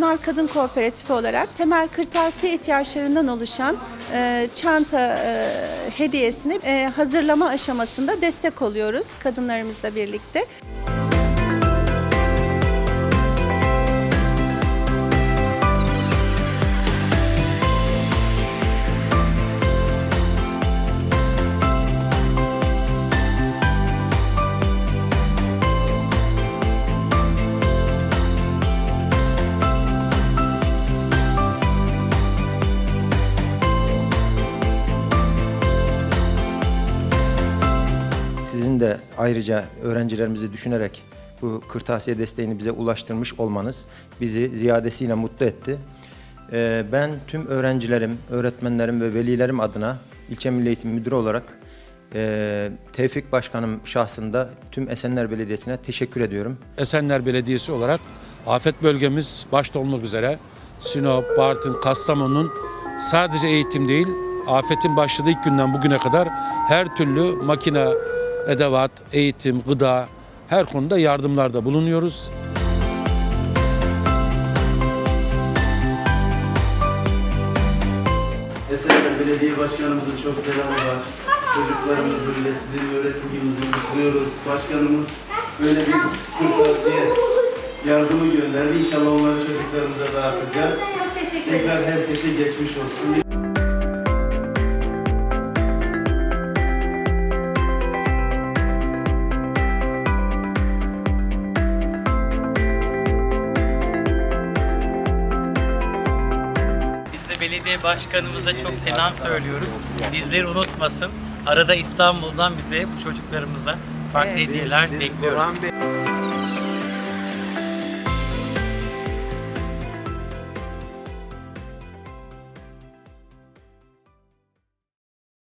Kadın Kooperatifi olarak temel kırtasiye ihtiyaçlarından oluşan e, çanta e, hediyesini e, hazırlama aşamasında destek oluyoruz kadınlarımızla birlikte. Sizin de ayrıca öğrencilerimizi düşünerek bu kırtasiye desteğini bize ulaştırmış olmanız bizi ziyadesiyle mutlu etti. Ee, Ben tüm öğrencilerim, öğretmenlerim ve velilerim adına İlçe Milli Eğitim Müdürü olarak e, Tevfik Başkanım şahsında tüm Esenler Belediyesi'ne teşekkür ediyorum. Esenler Belediyesi olarak afet bölgemiz başta olmak üzere Sinop, Bartın, Kastamonu'nun sadece eğitim değil, afetin başladığı ilk günden bugüne kadar her türlü makine, edevat, eğitim, gıda her konuda yardımlarda bulunuyoruz. Esenler Belediye Başkanımızın çok selamı var. Çocuklarımızın ve sizin öğretimimizi kutluyoruz. Başkanımız böyle bir kırtasiye yardımı gönderdi. İnşallah onları çocuklarımıza dağıtacağız. Tekrar herkese geçmiş olsun. Belediye başkanımıza çok selam söylüyoruz. Bizleri unutmasın. Arada İstanbul'dan bize bu çocuklarımıza farklı hediyeler bekliyoruz.